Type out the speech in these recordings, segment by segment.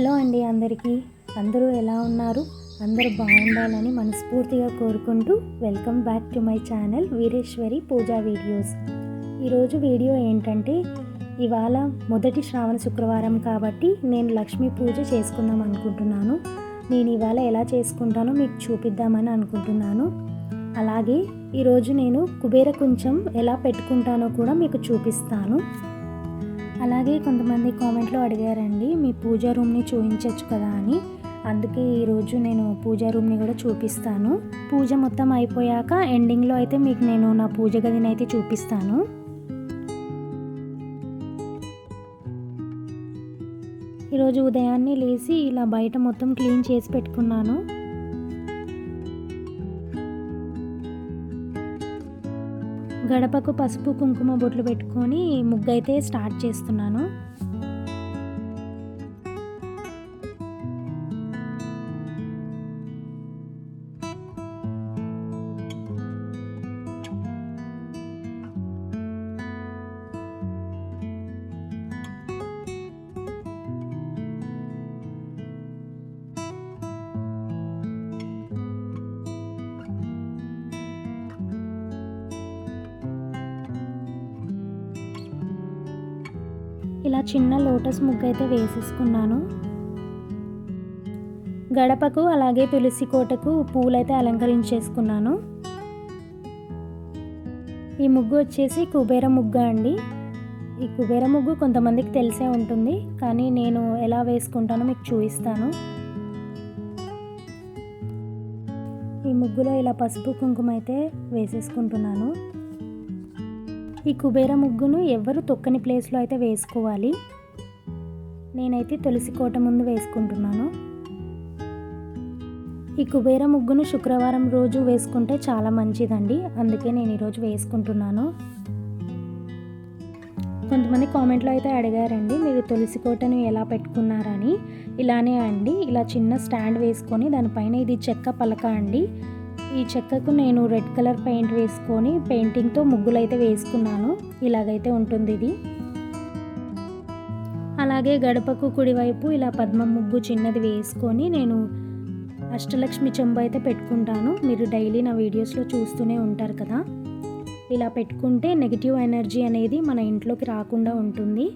Hello అండి అందరికీ. అందరూ ఎలా ఉన్నారు? అందరూ బాగుండాలని మనస్ఫూర్తిగా కోరుకుంటూ welcome back to my channel Veereshwari Puja videos. ఈరోజు వీడియో ఏంటంటే ఇవాళ మొదటి శ్రావణ శుక్రవారం కాబట్టి నేను లక్ష్మీ పూజ చేసుకుందాం అనుకుంటున్నాను. నేను ఇవాళ ఎలా చేసుకుంటానో మీకు చూపిద్దామని అనుకుంటున్నాను. అలాగే ఈరోజు నేను కుబేర కుంచం ఎలా పెట్టుకుంటానో కూడా మీకు చూపిస్తాను. అలాగే కొంతమంది కామెంట్లో అడిగారండి మీ పూజా రూమ్ని చూపించవచ్చు కదా అని. అందుకే ఈరోజు నేను పూజా రూమ్ని కూడా చూపిస్తాను. పూజ మొత్తం అయిపోయాక ఎండింగ్లో అయితే మీకు నేను నా పూజ గదిని అయితే చూపిస్తాను. ఈరోజు ఉదయాన్నే లేచి ఇలా బయట మొత్తం క్లీన్ చేసి పెట్టుకున్నాను. గడపకు పసుపు కుంకుమ బొట్లు పెట్టుకొని ముగ్గు అయితే స్టార్ట్ చేస్తున్నాను. ఇలా చిన్న లోటస్ ముగ్గు అయితే వేసేసుకున్నాను. గడపకు అలాగే తులసి కోటకు పూలైతే అలంకరించేసుకున్నాను. ఈ ముగ్గు వచ్చేసి కుబేర ముగ్గు అండి. ఈ కుబేర ముగ్గు కొంతమందికి తెలిసే ఉంటుంది కానీ నేను ఎలా వేసుకుంటానో మీకు చూపిస్తాను. ఈ ముగ్గులో ఇలా పసుపు కుంకుమ అయితే వేసేసుకుంటున్నాను. ఈ కుబేర ముగ్గును ఎవరు తొక్కని ప్లేస్లో అయితే వేసుకోవాలి. నేనైతే తులసి కోట ముందు వేసుకుంటున్నాను. ఈ కుబేర ముగ్గును శుక్రవారం రోజు వేసుకుంటే చాలా మంచిదండి. అందుకే నేను ఈరోజు వేసుకుంటున్నాను. కొంతమంది కామెంట్లో అయితే అడిగారండి మీరు తులసి కోటను ఎలా పెట్టుకున్నారని? ఇలానే అండి ఇలా చిన్న స్టాండ్ వేసుకొని దానిపైన ఇది చెక్క పలక అండి. ఈ చెక్కకు నేను రెడ్ కలర్ పెయింట్ వేసుకొని పెయింటింగ్తో ముగ్గులైతే వేసుకున్నాను. ఇలాగైతే ఉంటుంది ఇది. అలాగే గడపకు కుడివైపు ఇలా పద్మ ముగ్గు చిన్నది వేసుకొని నేను అష్టలక్ష్మి చెంబు అయితే పెట్టుకుంటాను. మీరు డైలీ నా వీడియోస్లో చూస్తూనే ఉంటారు కదా. ఇలా పెట్టుకుంటే నెగిటివ్ ఎనర్జీ అనేది మన ఇంట్లోకి రాకుండా ఉంటుంది.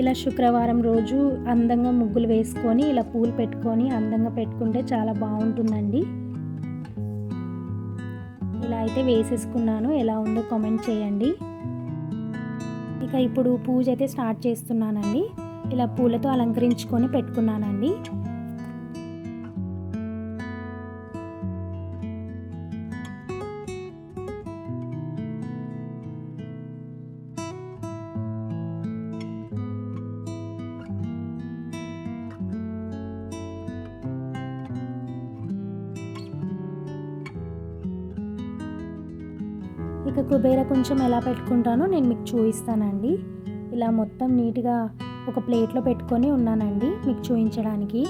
ఇలా శుక్రవారం రోజు అందంగా ముగ్గులు వేసుకొని ఇలా పూలు పెట్టుకొని అందంగా పెట్టుకుంటే చాలా బాగుంటుందండి. ఇలా అయితే వేసేసుకున్నాను. ఎలా ఉందో కామెంట్ చేయండి. ఇక ఇప్పుడు పూజ అయితే స్టార్ట్ చేస్తున్నానండి. ఇలా పూలతో అలంకరించుకొని పెట్టుకున్నానండి. ఇక కుబేర కొంచెం ఎలా పెట్టుకుంటానో నేను మీకు చూపిస్తానండి. ఇలా మొత్తం నీట్గా ఒక ప్లేట్లో పెట్టుకొని ఉన్నానండి మీకు చూపించడానికి.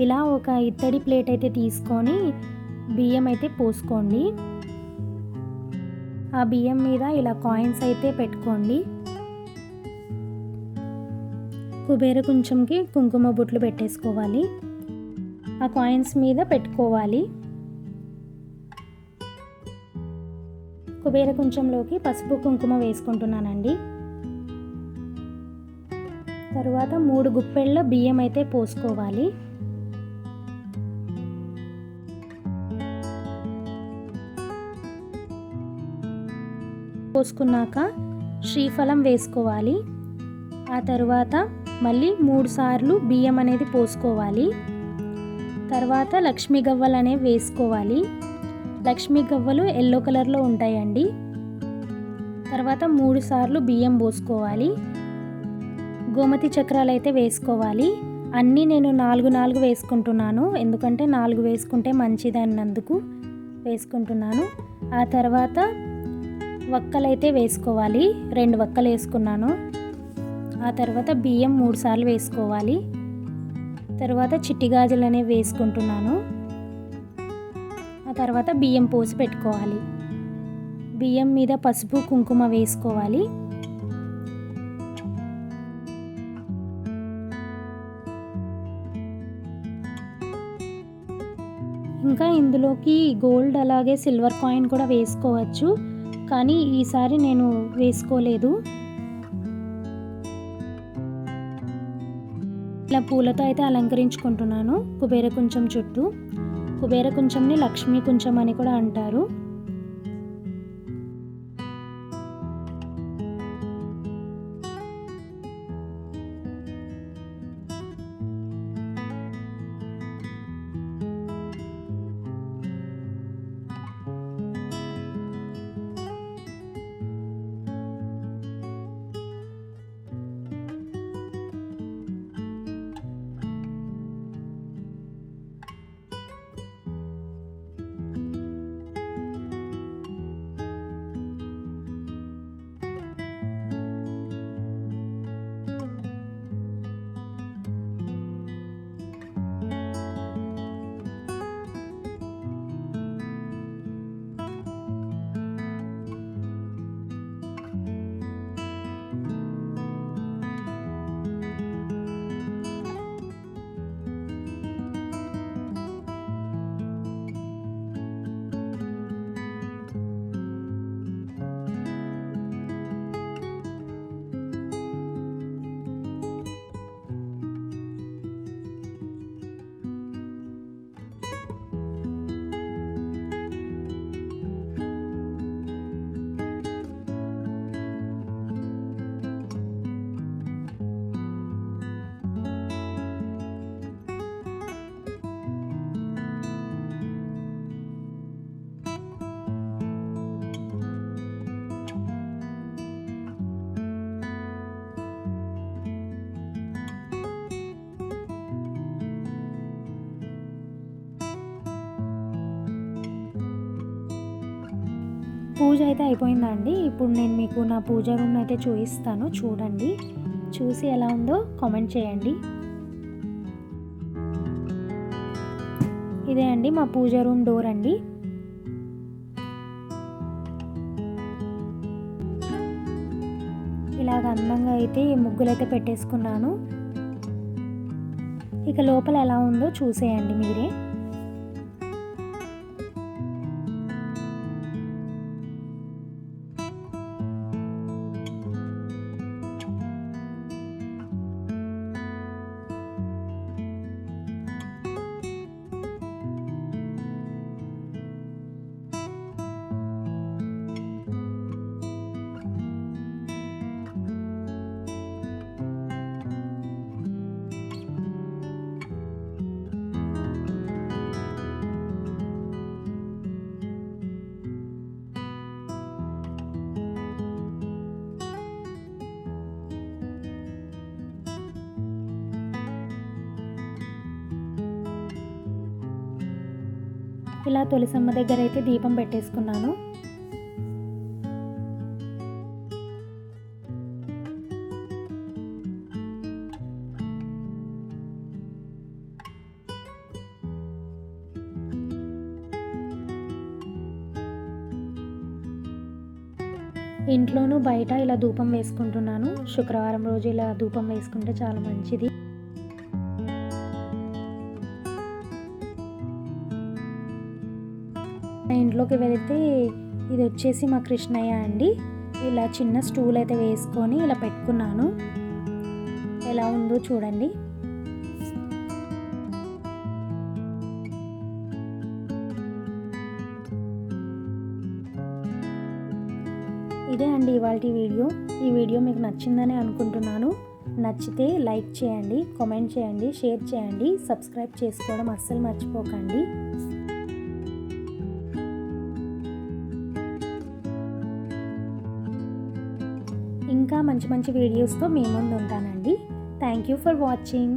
ఇలా ఒక ఇత్తడి ప్లేట్ అయితే తీసుకొని బియ్యం అయితే పోసుకోండి. ఆ బియ్యం మీద ఇలా కాయిన్స్ అయితే పెట్టుకోండి. కుబేర కొంచెంకి కుంకుమ బుట్లు పెట్టేసుకోవాలి. ఆ కాయిన్స్ మీద పెట్టుకోవాలి. కుబేర కుంచంలోకి పసుపు కుంకుమ వేసుకుంటున్నానండి. తరువాత మూడు గుప్పెళ్ళ బియ్యం అయితే పోసుకోవాలి. పోసుకున్నాక శ్రీఫలం వేసుకోవాలి. ఆ తరువాత మళ్ళీ మూడు సార్లు బియ్యం అనేది పోసుకోవాలి. తర్వాత లక్ష్మీ గవ్వలు అనేవి వేసుకోవాలి. లక్ష్మీ గవ్వలు ఎల్లో కలర్లో ఉంటాయండి. తర్వాత మూడు సార్లు బియ్యం పోసుకోవాలి. గోమతి చక్రాలు అయితే వేసుకోవాలి. అన్నీ నేను నాలుగు నాలుగు వేసుకుంటున్నాను. ఎందుకంటే నాలుగు వేసుకుంటే మంచిది అన్నందుకు వేసుకుంటున్నాను. ఆ తర్వాత వక్కలైతే వేసుకోవాలి. రెండు వక్కలు వేసుకున్నాను. ఆ తర్వాత బియ్యం మూడు సార్లు వేసుకోవాలి. తర్వాత చిట్టి గాజులు అనేవి వేసుకుంటున్నాను. తర్వాత బియ్యం పోసి పెట్టుకోవాలి. బియ్యం మీద పసుపు కుంకుమ వేసుకోవాలి. ఇంకా ఇందులోకి గోల్డ్ అలాగే సిల్వర్ కాయిన్ కూడా వేసుకోవచ్చు. కానీ ఈసారి నేను వేసుకోలేదు. ఇలా పూలతో అయితే అలంకరించుకుంటున్నాను. కుబేర కొంచెం చుట్టూ. కుబేర కుంచంని లక్ష్మీ కుంచం అని కూడా అంటారు. పూజ అయితే అయిపోయిందండి. ఇప్పుడు నేను మీకు నా పూజ రూమ్ అయితే చూపిస్తాను. చూడండి. చూసి ఎలా ఉందో కామెంట్ చేయండి. ఇదే అండి మా పూజ రూమ్ డోర్ అండి. ఇలాగ అందంగా అయితే ముగ్గులు అయితే పెట్టేసుకున్నాను. ఇక లోపల ఎలా ఉందో చూసేయండి మీరే. ఇలా తులసమ్మ దగ్గర అయితే దీపం పెట్టేసుకున్నాను. ఇంట్లోనూ బయట ఇలా ధూపం వేసుకుంటున్నాను. శుక్రవారం రోజు ఇలా ధూపం వేసుకుంటే చాలా మంచిది. ఇంట్లోకి వెళితే ఇది వచ్చేసి మా కృష్ణయ్య అండి. ఇలా చిన్న స్టూల్ అయితే వేసుకొని ఇలా పెట్టుకున్నాను. ఎలా ఉందో చూడండి. ఇదే అండి ఇవాళ వీడియో. ఈ వీడియో మీకు నచ్చిందని అనుకుంటున్నాను. నచ్చితే లైక్ చేయండి కామెంట్ చేయండి షేర్ చేయండి సబ్స్క్రైబ్ చేసుకోవడం అస్సలు మర్చిపోకండి. ఇంకా మంచి మంచి వీడియోస్తో మీ ముందు ఉంటానండి థ్యాంక్ యూ ఫర్ వాచింగ్